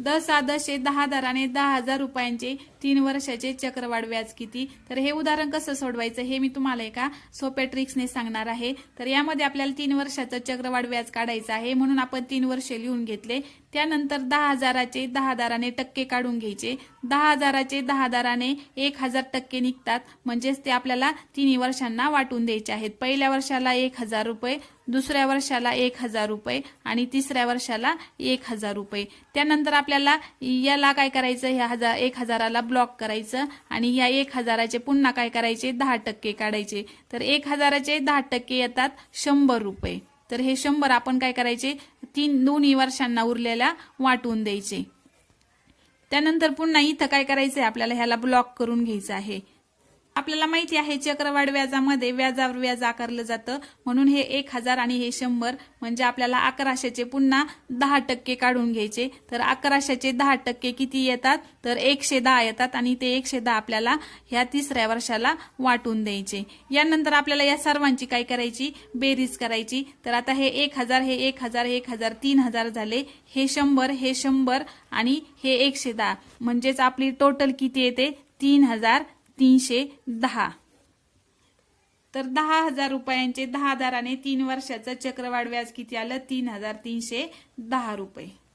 दसा दशे दहा दराने दहा हजार रुपयांचे तीन वर्षाचे चक्रवाढ व्याज किती? तर हे उदाहरण कसं सोडवायचं हे मी तुम्हाला एका सोप्या ट्रिक्सने सांगणार आहे. तर यामध्ये आपल्याला तीन वर्षाचं चक्रवाढ व्याज काढायचं आहे. म्हणून आपण तीन वर्षे लिहून घेतले. त्यानंतर दहा हजाराचे दहा दराने टक्के काढून घ्यायचे. दहा हजाराचे दहा दराने एक हजार टक्के निघतात. म्हणजेच ते आपल्याला तिन्ही वर्षांना वाटून द्यायचे आहेत. पहिल्या वर्षाला एक हजार रुपये दुसऱ्या वर्षाला एक हजार रुपये आणि तिसऱ्या वर्षाला एक हजार रुपये. त्यानंतर आपल्याला याला काय करायचं? ह्या हजार एक हजाराला ब्लॉक करायचं आणि या एक हजाराचे पुन्हा काय करायचे? दहा टक्के काढायचे. तर एक हजाराचे दहा टक्के येतात शंभर रुपये. तर हे शंभर आपण काय करायचे? तीन दोन्ही वर्षांना उरलेल्या वाटून द्यायचे. त्यानंतर पुन्हा इथं काय करायचंय? आपल्याला ह्याला ब्लॉक करून घ्यायचं आहे. आपल्याला माहिती आहे चक्रवाढ व्याजामध्ये व्याजावर व्याज आकारलं जातं. म्हणून हे एक हजार आणि हे शंभर म्हणजे आपल्याला अकराशेचे पुन्हा दहा टक्के काढून घ्यायचे. तर अकराशेचे दहा टक्के किती येतात? तर एकशे दहा येतात आणि ते एकशे दहा आपल्याला ह्या तिसऱ्या वर्षाला वाटून द्यायचे. यानंतर आपल्याला या सर्वांची काय करायची? बेरीज करायची. तर आता हे एक हजार हे एक हजार हे एक हजार तीन हजार झाले. हे शंभर हे शंभर आणि हे एकशे दहा. म्हणजेच आपली टोटल किती येते? तीन हजार तीनशे दहा. तर दहा हजार रुपयांचे दहा दराने तीन वर्षाचं चक्रवाढ व्याज किती आलं? तीन हजार तीनशे दहा रुपये.